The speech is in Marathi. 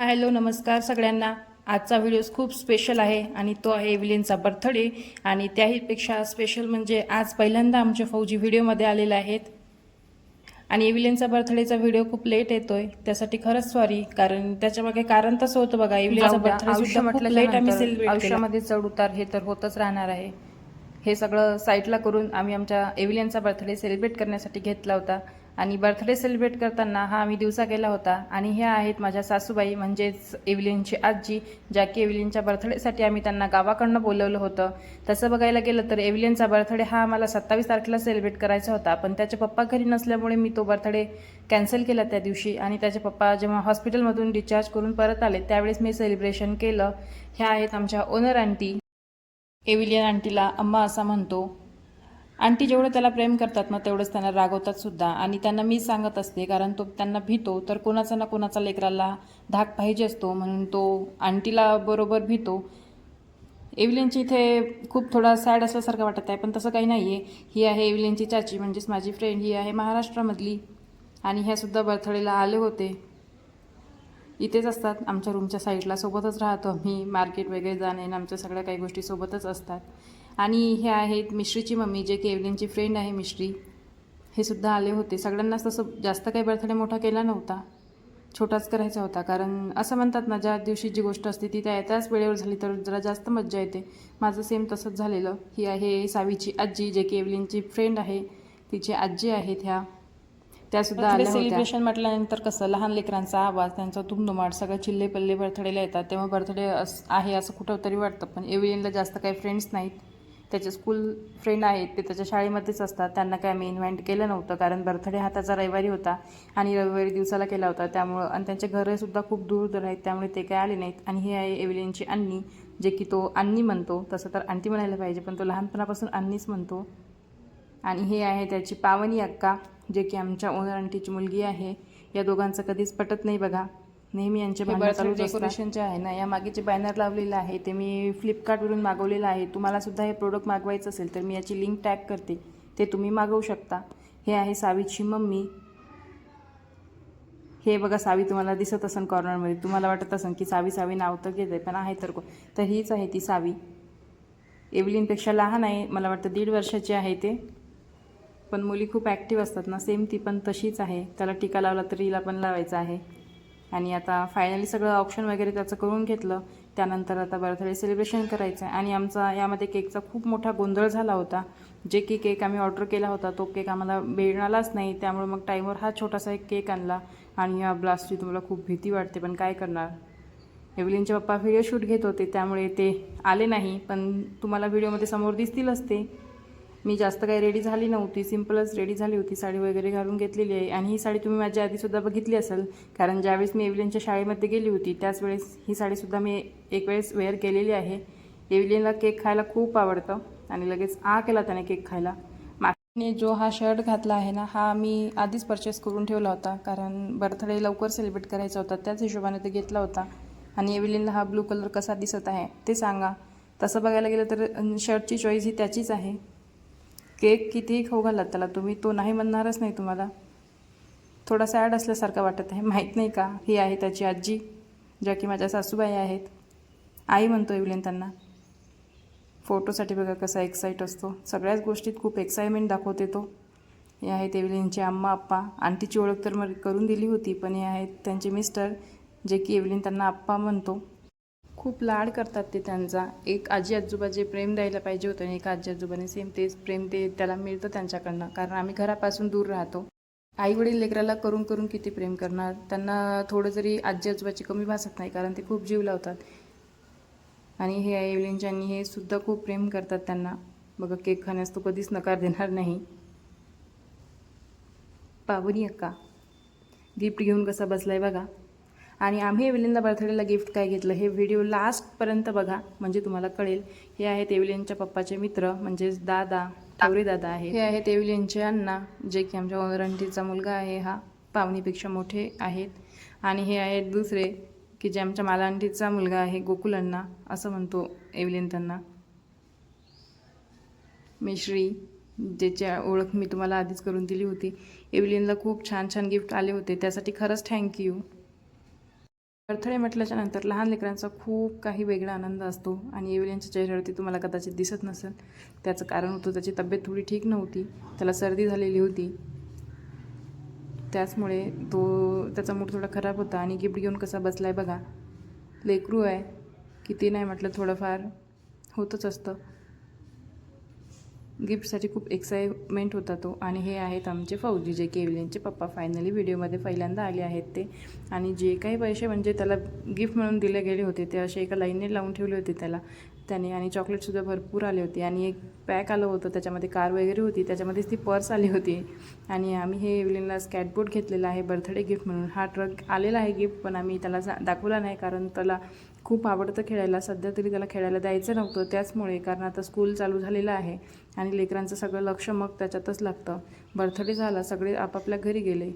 हॅलो नमस्कार सगळ्यांना. आजचा व्हिडिओ खूप स्पेशल आहे आणि तो आहे एव्हलिनचा बर्थडे आणि त्याहीपेक्षा स्पेशल म्हणजे आज पहिल्यांदा आमचे फौजी व्हिडिओमध्ये आलेले आहेत. आणि एव्हलिनचा बर्थडेचा व्हिडिओ खूप लेट येतोय. त्यासाठी खरंच सॉरी कारण त्याच्यामागे कारण तसं होतं बघा. एव्हलिनचा. बर्थडे सुद्धा म्हटलं लेट आम्ही सेलिब्रेट आयुष्यामध्ये चढ उतार हे तर होतच राहणार आहे. हे सगळं साईडला करून आम्ही आमच्या एव्हिलियनचा बर्थडे सेलिब्रेट करण्यासाठी घेतला होता. आणि बर्थडे सेलिब्रेट करताना हा आम्ही दिवसा केला होता. आणि ह्या आहेत माझ्या सासूबाई म्हणजेच एव्हलिनची आजी ज्या की एव्हलिनच्या बर्थडेसाठी आम्ही त्यांना गावाकडनं बोलवलं होतं. तसं बघायला गेलं तर एव्हलिनचा बर्थडे हा आम्हाला सत्तावीस तारखेला सेलिब्रेट करायचा होता. पण त्याचे पप्पा घरी नसल्यामुळे मी तो बर्थडे कॅन्सल केला त्या दिवशी. आणि त्याचे पप्पा जेव्हा हॉस्पिटलमधून डिस्चार्ज करून परत आले त्यावेळेस मी सेलिब्रेशन केलं. ह्या आहेत आमच्या ओनर आंटी एव्हिलियन आंटीला अम्मा असा म्हणतो आंटी जेवढं त्याला प्रेम करतात ना तेवढंच त्यांना रागवतात सुद्धा. आणि त्यांना मी सांगत असते कारण तो त्यांना भीतो तर कोणाचा ना कोणाचा लेकराला धाक पाहिजे असतो म्हणून तो आंटीला बरोबर भीतो. एव्हिलियनची इथे खूप थोडा सॅड असल्यासारखं वाटत आहे पण तसं काही नाही आहे ही आहे एव्हिलियनची चाची म्हणजेच माझी फ्रेंड ही आहे महाराष्ट्रामधली. आणि ह्यासुद्धा बर्थडेला आले होते. इथेच असतात आमच्या रूमच्या साईडला सोबतच राहतो आम्ही मार्केट वगैरे जाणे आमच्या सगळ्या काही गोष्टी सोबतच असतात. आणि हे आहेत मिश्रीची मम्मी जे की एव्हलिनची फ्रेंड आहे मिश्री. हे सुद्धा आले होते. सगळ्यांनाच तसं जास्त काही बर्थडे मोठा केला नव्हता. छोटाच करायचा होता. कारण असं म्हणतात ना ज्या दिवशी जी गोष्ट असते ती त्या त्याच वेळेवर झाली तर जरा जास्त मज्जा येते. माझं सेम तसंच झालेलं. ही आहे सावीची आजी जे की एव्हलिनची फ्रेंड आहे. तिची आजी आहेत ह्या. त्या सुद्धा आल्या होत्या. सेलिब्रेशन म्हटल्यानंतर कसं लहान लेकरांचा आवाज त्यांचा धुमधुमाट सगळं चिल्ले पल्ले बर्थडेला येतात तेव्हा बर्थडे अस आहे असं कुठं तरी वाटतं. पण एव्हिलियनला जास्त काही फ्रेंड्स नाहीत. त्याचे स्कूल फ्रेंड आहेत ते त्याच्या शाळेमध्येच असतात. त्यांना काय आम्ही इन्व्हाइट केलं नव्हतं कारण बर्थडे हा त्याचा रविवारी होता आणि रविवारी दिवसाला केला होता. त्यामुळं आणि त्यांचे घरंसुद्धा खूप दूर दूर आहेत त्यामुळे ते काय आले नाहीत. आणि ही आहे एव्हिलियनची अन्नी जे की तो अन्नी म्हणतो. तसं तर आणती म्हणायला पाहिजे पण तो लहानपणापासून अन्नीच म्हणतो. आणि हे आहे त्याची पावनी अक्का जे की आमच्या ओनर आंटीची मुलगी आहे. या दोघांचं कधीच पटत नाही बघा. नेहमी यांचे चालूच डेकोरेशनचे आहे ना या मागे जे बॅनर लावलेलं आहे ते मी फ्लिपकार्टवरून मागवलेलं आहे. तुम्हाला सुद्धा हे प्रोडक्ट मागवायचं असेल तर मी याची लिंक टॅग करते. ते तुम्ही मागवू शकता. हे आहे सावीची मम्मी. हे बघा सावी तुम्हाला दिसत असेल कॉर्नरमध्ये तुम्हाला वाटत असेल की सावी सावी नाव तर घेत आहे पण आहे तर को तर हीच आहे ती सावी. एव्हलिनपेक्षा लहान आहे मला वाटतं दीड वर्षाची आहे ते. पण मुली खूप ॲक्टिव्ह असतात ना सेम ती पण तशीच आहे. त्याला टीका लावला तरी हिला पण लावायचा आहे. आणि आता फायनली सगळं ऑप्शन वगैरे त्याचं करून घेतलं. त्यानंतर आता बर्थडे सेलिब्रेशन करायचं आहे. आणि आमचा यामध्ये केकचा खूप मोठा गोंधळ झाला होता. जे की केक आम्ही ऑर्डर केला होता तो केक आम्हाला मिळालाच नाही. त्यामुळे मग टाईमवर हा छोटासा एक केक आणला. आणि या ब्लास्टची तुम्हाला खूप भीती वाटते पण काय करणार? एव्हलिनचे पप्पा व्हिडिओ शूट घेत होते त्यामुळे ते आले नाही. पण तुम्हाला व्हिडिओमध्ये समोर दिसतीलच ते मी जास्त काही रेडी झाली नव्हती. सिम्पलच रेडी झाली होती. साडी वगैरे घालून घेतलेली आहे. आणि ही साडी तुम्ही माझ्या आधीसुद्धा बघितली असेल कारण ज्यावेळेस मी एव्हिलियनच्या शाळेमध्ये गेली होती त्याच वेळेस ही साडीसुद्धा मी एक वेळेस वेअर केलेली आहे. एव्हिलियनला केक खायला खूप आवडतं आणि लगेच आ केला त्याने केक खायला. मागने जो हा शर्ट घातला आहे ना हा मी आधीच परचेस करून ठेवला होता कारण बर्थडे लवकर सेलिब्रेट करायचा होता त्याच हिशोबाने ते घेतला होता. आणि एव्हलिनला हा ब्लू कलर कसा दिसत आहे ते सांगा. तसं बघायला गेलं तर शर्टची चॉईस ही त्याचीच आहे. केक कितीही खाऊ घालात त्याला? तुम्ही तो नाही म्हणणारच नाही तुम्हाला. थोडा सॅड असल्यासारखं वाटत आहे. माहीत नाही का? ही आहे त्याची आजी ज्या की माझ्या सासूबाई आहेत. आई म्हणतो एवलेन त्यांना. फोटोसाठी बघा कसा एक्साईट असतो. सगळ्याच गोष्टीत खूप एक्साइटमेंट दाखवते तो. हे आहेत एव्हलिनचे अम्मा आप्पा. आंटीची ओळख तर मग करून दिली होती पण हे आहेत त्यांचे मिस्टर जे की एव्हलिन त्यांना आप्पा म्हणतो. खूप लाड करतात ते त्यांचा. एक आजी आजोबा जे प्रेम द्यायला पाहिजे होतं आणि एक आजी आजोबाने सेम तेच प्रेम ते त्याला मिळतं त्यांच्याकडनं. कारण आम्ही घरापासून दूर राहतो. आई वडील लेकराला करून करून किती प्रेम करणार? त्यांना थोडं जरी आजी आजोबाची कमी भासत नाही कारण ते खूप जीव लावतात. आणि हे आईवलींच्यांनी हे सुद्धा खूप प्रेम करतात त्यांना. बघा केक खाण्यास तो कधीच नकार देणार नाही. पावनी अक्का गिफ्ट घेऊन कसा बसलाय बघा. आणि आम्ही एव्हलिनला बर्थडेला गिफ्ट काय घेतलं हे व्हिडिओ लास्टपर्यंत बघा म्हणजे तुम्हाला कळेल. हे आहेत एव्हलिनच्या पप्पाचे मित्र म्हणजेच दादा ठावरे दादा आहे हे आहेत एव्हलिनचे अण्णा जे की आमच्या ओनरंटीचा मुलगा आहे हा पावनीपेक्षा मोठे आहेत. आणि हे आहेत दुसरे की जे आमच्या मालांटीचा मुलगा आहे गोकुल अण्णा असं म्हणतो एव्हलिन त्यांना. मिश्री ज्याच्या ओळख मी तुम्हाला आधीच करून दिली होती. एव्हलिनला खूप छान छान गिफ्ट आले होते त्यासाठी खरंच थँक्यू अडथळे म्हटल्याच्या नंतर लहान लेकरांचा खूप काही वेगळा आनंद असतो आणि एव्हलिनच्या चेहऱ्यावरती तुम्हाला कदाचित दिसत नसेल. त्याचं कारण होतं त्याची तब्येत थोडी ठीक नव्हती. त्याला सर्दी झालेली होती. त्याचमुळे तो त्याचा मूड थोडा खराब होता आणि गिफ्ट घेऊन कसा बसला आहे बघा. लेकरू आहे किती नाही म्हटलं थोडंफार होतच असतं. गिफ्टसाठी खूप एक्साइटमेंट होता तो. आणि हे आहेत आमचे फौजी जे की पप्पा. फायनली व्हिडिओमध्ये पहिल्यांदा आले आहेत ते. आणि जे काही पैसे म्हणजे त्याला गिफ्ट म्हणून दिले गेले होते ते असे एका लाईनने लावून ठेवले होते त्याला. त्याने आणि चॉकलेटसुद्धा भरपूर आले होते. आणि एक पॅक आलं होतं त्याच्यामध्ये कार वगैरे होती. त्याच्यामध्येच ती पर्स आली होती. आणि आम्ही हे एव्हलिनला स्कॅटबोर्ड घेतलेला आहे बर्थडे गिफ्ट म्हणून. हा ट्रक आलेला आहे गिफ्ट पण आम्ही त्याला जा दाखवला नाही कारण त्याला खूप आवडतं खेळायला. सध्या तरी त्याला खेळायला द्यायचं नव्हतं त्याचमुळे. कारण आता स्कूल चालू झालेलं आहे आणि लेकरांचं सगळं लक्ष मग त्याच्यातच लागतं. बर्थडे झाला सगळे आपापल्या घरी गेले.